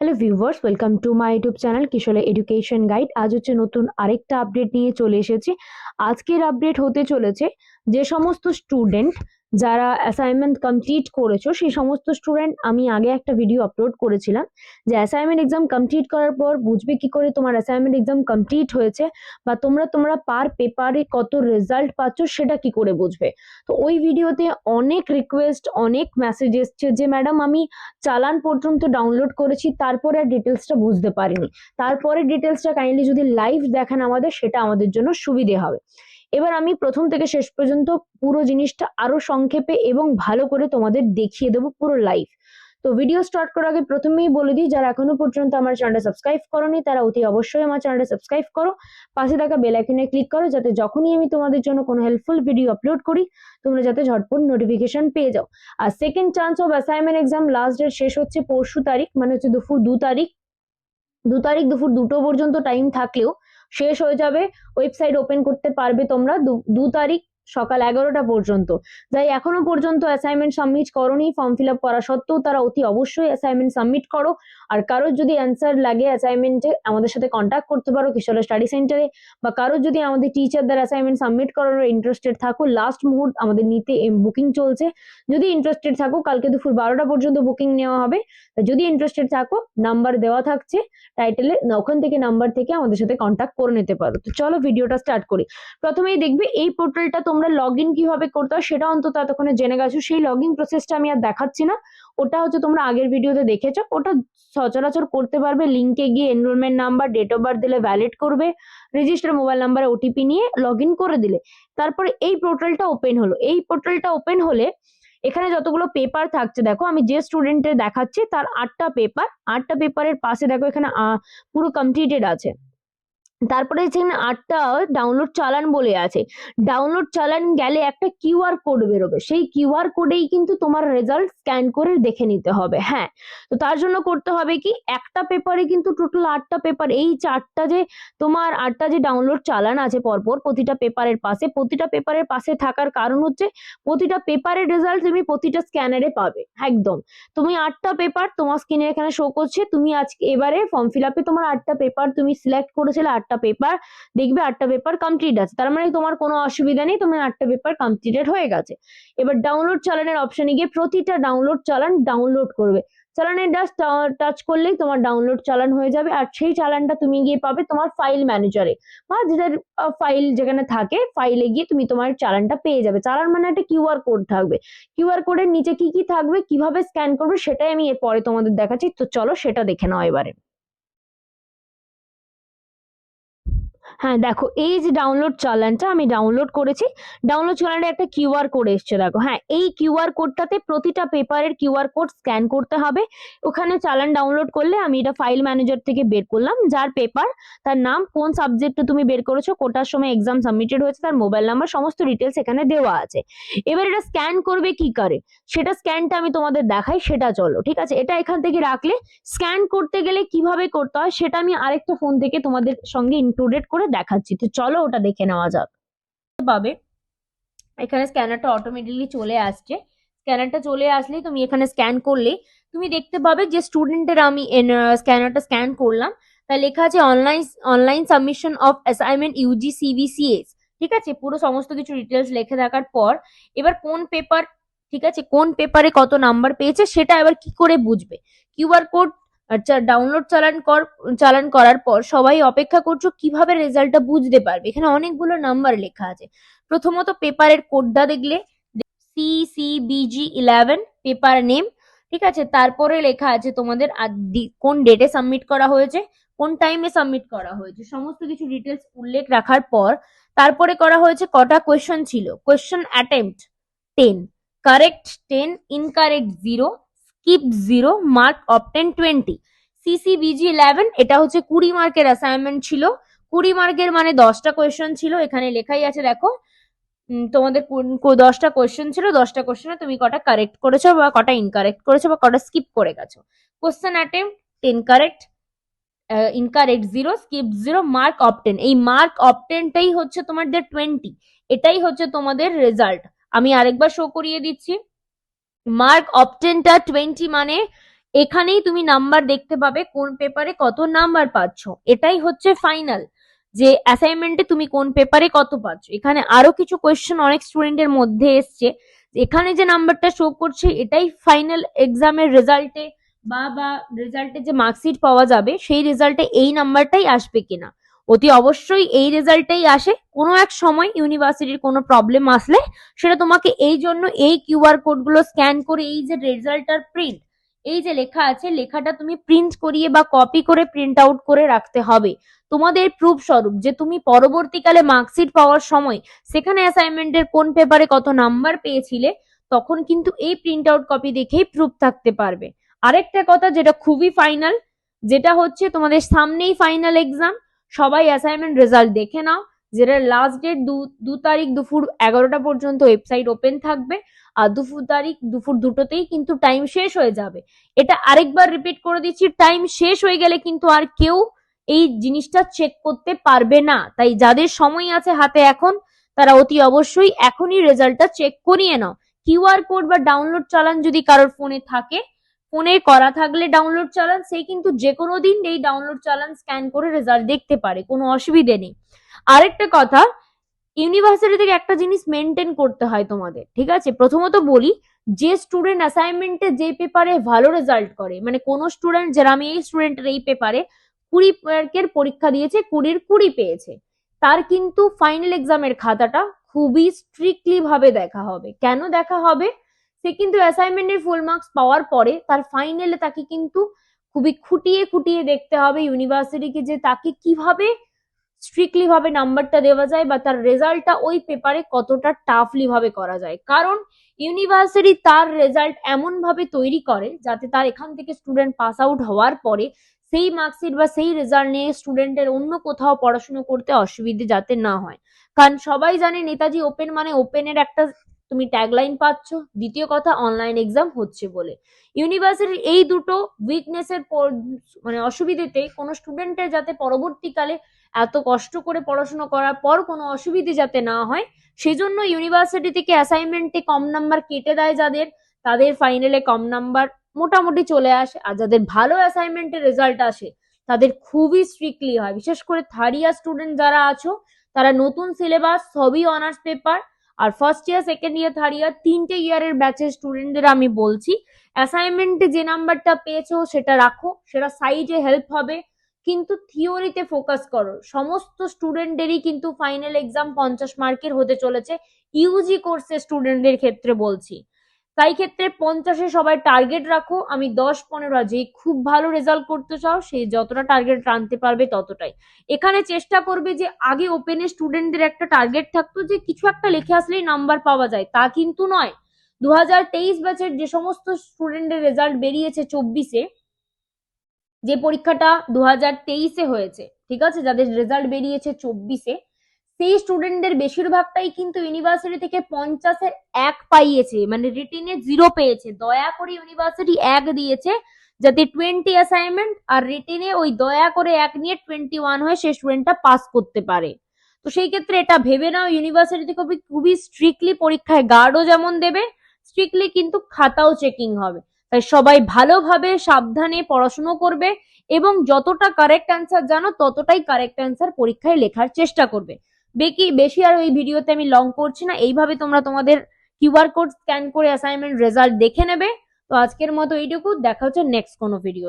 Hello viewers welcome to my YouTube channel কিশোরে education guide আজ হচ্ছে নতুন আরেকটা আপডেট নিয়ে চলে এসেছি। আজকের আপডেট হতে চলেছে যে সমস্ত স্টুডেন্ট যারা অ্যাসাইনমেন্ট কমপ্লিট করেছ, সেই সমস্ত স্টুডেন্ট আমি আগে একটা ভিডিও আপলোড করেছিলাম যে অ্যাসাইনমেন্ট এক্সাম কমপ্লিট করার পর বুঝবে কি করে তোমার অ্যাসাইনমেন্ট এক্সাম কমপ্লিট হয়েছে বা তোমরা তোমরা পার পেপারে কত রেজাল্ট পাচ্ছ সেটা কি করে বুঝবে। তো ওই ভিডিওতে অনেক রিকোয়েস্ট অনেক মেসেজ এসছে যে ম্যাডাম আমি চালান পর্যন্ত ডাউনলোড করেছি, তারপরে আর ডিটেলসটা বুঝতে পারিনি। তারপরে ডিটেলসটা কাইন্ডলি যদি লাইভ দেখান আমাদের, সেটা আমাদের জন্য সুবিধে হবে। এবার আমি প্রথম থেকে শেষ পর্যন্ত পুরো জিনিসটা আরও সংক্ষেপে এবং ভালো করে তোমাদের দেখিয়ে দেবো পুরো লাইভ তো ভিডিও স্টার্ট করার আগে প্রথমেই বলে দিই, যারা এখনও পর্যন্ত আমার চ্যানেলটা সাবস্ক্রাইব করোনি, তারা অতি অবশ্যই আমার চ্যানেলটা সাবস্ক্রাইব করো। পাশে থাকা বেল আইকনে ক্লিক করো, যাতে যখনই আমি তোমাদের জন্য কোনো হেল্পফুল ভিডিও আপলোড করি, তোমরা যাতে ঝটপট নোটিফিকেশন পেয়ে যাও। আর second chance of assignment exam last date শেষ হচ্ছে পরশু তারিখ মানে হচ্ছে দুপুর দু তারিখ। দু তারিখ দুপুর দুটো পর্যন্ত টাইম থাকলেও শেষ হয়ে যাবে। ওয়েবসাইট ওপেন করতে পারবে তোমরা দু- তারিখ সকাল এগারোটা পর্যন্ত। যাই এখনও পর্যন্ত অ্যাসাইনমেন্ট সাবমিট করোনি ফর্ম ফিল আপ করা সত্ত্বেও তারা অতি অবশ্যই অ্যাসাইনমেন্ট সাবমিট করো। আর কারোর যদি অ্যান্সার লাগে অ্যাসাইনমেন্টে আমাদের সাথে কন্ট্যাক্ট করতে পারো কিশোর স্টাডি সেন্টারে বা কারোর যদি আমাদের টিচারদের অ্যাসাইনমেন্ট সাবমিট করার ইন্টারেস্টেড থাকো লাস্ট মুহূর্ত আমাদের নিতে বুকিং চলছে। যদি ইন্টারেস্টেড থাকো, কালকে দুপুর বারোটা পর্যন্ত বুকিং নেওয়া হবে। যদি ইন্টারেস্টেড থাকো নাম্বার দেওয়া থাকছে টাইটেলে ওখান থেকে নাম্বার থেকে আমাদের সাথে কন্ট্যাক্ট করে নিতে পারো। তো চলো ভিডিওটা স্টার্ট করি। প্রথমেই দেখবে এই পোর্টালটা তোমরা লগ ইন কীভাবে করতে হয় সেটা অন্তত এতক্ষণে জেনে গেছো। সেই লগ ইন প্রসেসটা আমি আর দেখাচ্ছি না। ওটা হচ্ছে তোমরা আগের ভিডিওতে দেখেছ। ওটা সচরাচর করতে পারবে লিঙ্কে গিয়ে enrolment number date of birth দিলে ভ্যালিড করবে রেজিস্টার মোবাইল নাম্বারে ওটিপি নিয়ে লগ করে দিলে। তারপরে এই পোর্টালটা ওপেন হলো। এই পোর্টালটা ওপেন হলে এখানে যতগুলো পেপার থাকছে, দেখো আমি যে স্টুডেন্টের দেখাচ্ছি, তার আটটা পেপার আটটা পেপারের পাশে দেখো এখানে পুরো কমপ্লিটেড আছে। তারপরে এখানে আটটা ডাউনলোড চালান বলে আছে ডাউনলোড চালান গেলে একটা কিউআর কোড বেরোবে। সেই কিউআর কোডেই কিন্তু তোমার রেজাল্ট স্ক্যান করে দেখে নিতে হবে হ্যাঁ। তো তার জন্য করতে হবে কি, একটা পেপারে কিন্তু টোটাল আটটা পেপার এই চারটা যে তোমার আটটা যে ডাউনলোড চালান আছে পরপর প্রতিটা পেপারের পাশে, প্রতিটা পেপারের পাশে থাকার কারণ হচ্ছে প্রতিটা পেপারের রেজাল্ট তুমি প্রতিটা স্ক্যানারে পাবে, একদম। তুমি আটটা পেপার তোমার স্ক্রিনে এখানে শো করছে, তুমি আজকে এবারে ফর্ম ফিল আপে তোমার আটটা পেপার তুমি সিলেক্ট করেছিলে, আটটা পেপার দেখবে আটটা পেপার কমপ্লিট আছে। তার মানে তোমার কোনো অসুবিধা নেই তোমার আটটা পেপার কমপ্লিটেড হয়ে গেছে। এবার ডাউনলোড চালানের অপশনে গিয়ে প্রতিটা ডাউনলোড চালান ডাউনলোড করবে। চালানের জাস্ট টাচ করলেই তোমার ডাউনলোড চালান হয়ে যাবে। আর সেই চালানটা তুমি গিয়ে পাবে তোমার ফাইল ম্যানেজারে বা যেটার ফাইল যেখানে থাকে ফাইলে গিয়ে তুমি তোমার চালানটা পেয়ে যাবে। চালান মানে একটা কিউআর কোড থাকবে। কিউআর কোডের নিচে কি কি থাকবে, কীভাবে স্ক্যান করবে, সেটাই আমি এরপরে তোমাদের দেখাচ্ছি। তো চলো সেটা দেখে নাও এবারে। হ্যাঁ দেখো, এই যে ডাউনলোড চালানটা আমি ডাউনলোড করেছি ডাউনলোড চালানটা একটা কিউআর কোড এসছে, দেখো হ্যাঁ এই কিউআর কোডটাতে প্রতিটা পেপারের কিউআর কোড স্ক্যান করতে হবে, ওখানে চালান ডাউনলোড করলে আমি এটা ফাইল ম্যানেজার থেকে বের করলাম, যার পেপার তার নাম, কোন সাবজেক্টে তুমি বের করেছ, কোটার সময় এক্সাম সাবমিটেড হয়েছে, তার মোবাইল নাম্বার সমস্ত ডিটেলস এখানে দেওয়া আছে, এবার এটা স্ক্যান করবে কি করে, সেটা স্ক্যানটা আমি তোমাদের দেখাই, সেটা চলো, ঠিক আছে, এটা এখান থেকে রাখলে স্ক্যান করতে গেলে কীভাবে করতে হয়, সেটা আমি আরেকটা ফোন থেকে তোমাদের সঙ্গে ইনক্লুডেড করে দেখাচ্ছি। তো চলো ওটা দেখে নেওয়া যাক। পাবে। এখানে স্ক্যানারটা অটোমেটিকলি চলে আসছে। স্ক্যানারটা চলে আসলেই তুমি এখানে স্ক্যান করলে, তুমি দেখতে পাবে যে স্টুডেন্টের আমি স্ক্যানারটা স্ক্যান করলাম। তা লেখা আছে online online submission of assignment UG CBCS ঠিক আছে? পুরো সমস্ত কিছু ডিটেলস লেখে থাকার পর, এবার কোন পেপার ঠিক আছে? কোন পেপারে কত নাম্বার পেয়েছে, সেটা এবার কি করে বুঝবে? কিউআর কোড আচ্ছা ডাউনলোড চালান কর, চালান করার পর সবাই অপেক্ষা করছ কীভাবে রেজাল্টটা বুঝতে পারবে? এখানে অনেকগুলো নাম্বার লেখা আছে। প্রথমত পেপারের কোডটা দেখলে C C B G eleven paper name ঠিক আছে? তারপরে লেখা আছে তোমাদের কোন ডেটে সাবমিট করা হয়েছে, কোন টাইমে সাবমিট করা হয়েছে, সমস্ত কিছু ডিটেলস উল্লেখ রাখার পর তারপরে করা হয়েছে কটা কোয়েশ্চন ছিল? Question attempt ten correct ten incorrect zero skip zero mark obtain twenty C C B G eleven এটা হচ্ছে কুড়ি মার্কের অ্যাসাইনমেন্ট ছিল। কুড়ি মার্কের মানে দশটা কোয়েশ্চেন ছিল। এখানে লেখাই আছে, দেখো। তোমাদের দশটা কোয়েশ্চেন ছিল। দশটা কোয়েশ্চেনে তুমি কটা কারেক্ট করেছ বা কটা ইনকারেক্ট করেছ বা কটা স্কিপ করে গেছো। Question attempt ten correct incorrect zero skip zero mark obtain এই মার্ক অপটেনটাই হচ্ছে তোমাদের টোয়েন্টি এটাই হচ্ছে তোমাদের রেজাল্ট আমি আরেকবার শো করিয়ে দিচ্ছি। মার্ক অপটেনটা টোয়েন্টি মানে এখানেই তুমি নাম্বার দেখতে পাবে কোন পেপারে কত নাম্বার পাচ্ছ। এটাই হচ্ছে ফাইনাল যে অ্যাসাইনমেন্টে তুমি কোন পেপারে কত পাচ্ছ। এখানে আরও কিছু কোয়েশ্চেন অনেক স্টুডেন্টের মধ্যে এসছে। এখানে যে নাম্বারটা শো করছে, এটাই ফাইনাল এক্সামের রেজাল্টে বা বা রেজাল্টে যে মার্কশিট পাওয়া যাবে, সেই রেজাল্টে এই নাম্বারটাই আসবে কিনা। অতি অবশ্যই এই রেজাল্টটাই আসে। কোনো এক সময় ইউনিভার্সিটির কোনো প্রবলেম আসলে সেটা তোমাকে এই জন্য এই কিউআর কোডগুলো স্ক্যান করে এই যে রেজাল্টটার প্রিন্ট, এই যে লেখা আছে লেখাটা তুমি প্রিন্ট করিয়ে বা কপি করে প্রিন্ট আউট করে রাখতে হবে। তোমাদের প্রুফ স্বরূপ যে তুমি পরবর্তীকালে মার্কশিট পাওয়ার সময় সেখানে অ্যাসাইনমেন্টের কোন পেপারে কত নাম্বার পেয়েছিলে, তখন কিন্তু এই প্রিন্ট আউট কপি দেখেই প্রুফ থাকতে পারবে। আরেকটা কথা যেটা খুবই ফাইনাল যেটা হচ্ছে তোমাদের সামনেই ফাইনাল এক্সাম সবাই অ্যাসাইনমেন্ট রেজাল্ট দেখে নাও যেটা লাস্ট ডেট দু তারিখ দুপুর এগারোটা পর্যন্ত ওয়েবসাইট ওপেন থাকবে, আর দুপুর তারিখ দুপুর দুটোতেই কিন্তু টাইম শেষ হয়ে যাবে। এটা আরেকবার রিপিট করে দিচ্ছি টাইম শেষ হয়ে গেলে কিন্তু আর কেউ এই জিনিসটা চেক করতে পারবে না। তাই যাদের সময় আছে হাতে এখন, তারা অতি অবশ্যই এখনই রেজাল্টটা চেক করিয়ে নাও। কিউআর কোড বা ডাউনলোড চালান যদি কারোর ফোনে থাকে ফোনে করা থাকলে ডাউনলোড চালান, সে কিন্তু যে কোনো দিন এই ডাউনলোড চালান স্ক্যান করে রেজাল্ট দেখতে পারে, কোনো অসুবিধে নেই। আরেকটা কথা ইউনিভার্সিটি থেকে একটা জিনিস মেনটেন করতে হয় তোমাদের, ঠিক আছে? প্রথমত বলি, যে স্টুডেন্ট অ্যাসাইনমেন্টে যে পেপারে ভালো রেজাল্ট করে মানে কোনো স্টুডেন্ট যারা আমি এই স্টুডেন্টের এই পেপারে কুড়ি মার্কের পরীক্ষা দিয়েছে, কুড়ির কুড়ি পেয়েছে, তার কিন্তু ফাইনাল এক্সামের খাতাটা খুবই স্ট্রিক্টলি ভাবে দেখা হবে। কেন দেখা হবে? সে কিন্তু অ্যাসাইনমেন্টের ফুল মার্কস পাওয়ার পরে তার ফাইনালে তাকে কিন্তু খুবই খুঁটিয়ে খুঁটিয়ে দেখতে হবে ইউনিভার্সিটিকে যে তাকে কীভাবে স্ট্রিক্টলি ভাবে নাম্বারটা দেওয়া যায় বা তার রেজাল্টটা ওই পেপারে কতটা টাফলি ভাবে করা যায়। কারণ ইউনিভার্সিটি তার রেজাল্ট এমন ভাবে তৈরি করে যাতে তার এখান থেকে স্টুডেন্ট পাস আউট হওয়ার পরে সেই মার্কশিট বা সেই রেজাল্ট নিয়ে স্টুডেন্টের অন্য কোথাও পড়াশুনো করতে অসুবিধে যাতে না হয়। কারণ সবাই জানে নেতাজি ওপেন মানে ওপেনের একটা তুমি ট্যাগলাইন পাচ্ছ, দ্বিতীয় কথা অনলাইন এক্সাম হচ্ছে বলে। ইউনিভার্সিটির এই দুটো উইকনেসের মানে অসুবিধেতে কোনো স্টুডেন্টের যাতে পরবর্তীকালে এত কষ্ট করে পড়াশোনা করার পর কোনো অসুবিধে যাতে না হয়, সেজন্য ইউনিভার্সিটি থেকে অ্যাসাইনমেন্টে কম নাম্বার কেটে দেয় যাদের, তাদের ফাইনালে কম নাম্বার মোটামুটি চলে আসে। আর যাদের ভালো অ্যাসাইনমেন্টের রেজাল্ট আসে, তাদের খুবই স্ট্রিক্টলি হয়। বিশেষ করে থার্ড ইয়ার স্টুডেন্ট যারা আছো, তারা নতুন সিলেবাস সবই অনার্স পেপার আর first year second year third year তিনটে ইয়ারের ব্যাচের স্টুডেন্টদের আমি বলছি। অ্যাসাইনমেন্টে যে নাম্বারটা পেয়েছ সেটা রাখো, সেটা সাইডে হেল্প হবে। কিন্তু থিওরিতে ফোকাস করো। সমস্ত স্টুডেন্টদেরই কিন্তু ফাইনাল এক্সাম পঞ্চাশ মার্কের হতে চলেছে। ইউজি কোর্সের স্টুডেন্টদের ক্ষেত্রে বলছি। তাই ক্ষেত্রে পঞ্চাশে সবাই টার্গেট রাখো। আমি দশ পনেরো যে খুব ভালো রেজাল্ট করতে চাও, সে যতটা টার্গেট টানতে পারবে ততটাই। এখানে চেষ্টা করবে যে আগে ওপেনে স্টুডেন্টদের একটা টার্গেট থাকতো যে কিছু একটা লিখে আসলেই নাম্বার পাওয়া যায়। তা কিন্তু নয়। দু হাজার তেইশ ব্যাচের যে সমস্ত স্টুডেন্টের রেজাল্ট বেরিয়েছে চব্বিশে, যে পরীক্ষাটা দু হাজার তেইশে হয়েছে, ঠিক আছে? যাদের রেজাল্ট বেরিয়েছে চব্বিশে সেই স্টুডেন্টদের বেশিরভাগটাই কিন্তু ইউনিভার্সিটি থেকে পঞ্চাশের এক পাইয়েছে মানে রিটিনে জিরো পেয়েছে। দয়া করে ইউনিভার্সিটি এক দিয়েছে, যাতে টোয়েন্টি অ্যাসাইনমেন্ট আর রিটিনে ওই দয়া করে এক নিয়ে টোয়েন্টি ওয়ান হয়ে সেই স্টুডেন্টটা পাস করতে পারে। তো সেই ক্ষেত্রে এটা ভেবে নাও ইউনিভার্সিটি খুবই খুবই স্ট্রিক্টলি পরীক্ষায় গার্ডও যেমন দেবে স্ট্রিক্টলি কিন্তু খাতাও চেকিং হবে। তাই সবাই ভালোভাবে সাবধানে পড়াশুনো করবে এবং যতটা কারেক্ট অ্যান্সার জানো, ততটাই কারেক্ট অ্যান্সার পরীক্ষায় লেখার চেষ্টা করবে। বেকি, বেশি আর ওই ভিডিওতে আমি লং করছি না। এইভাবে তোমরা তোমাদের কিউআর কোড স্ক্যান করে অ্যাসাইনমেন্ট রেজাল্ট দেখে নেবে। তো আজকের মতো এইটুকু। দেখা হচ্ছে নেক্সট কোনো ভিডিও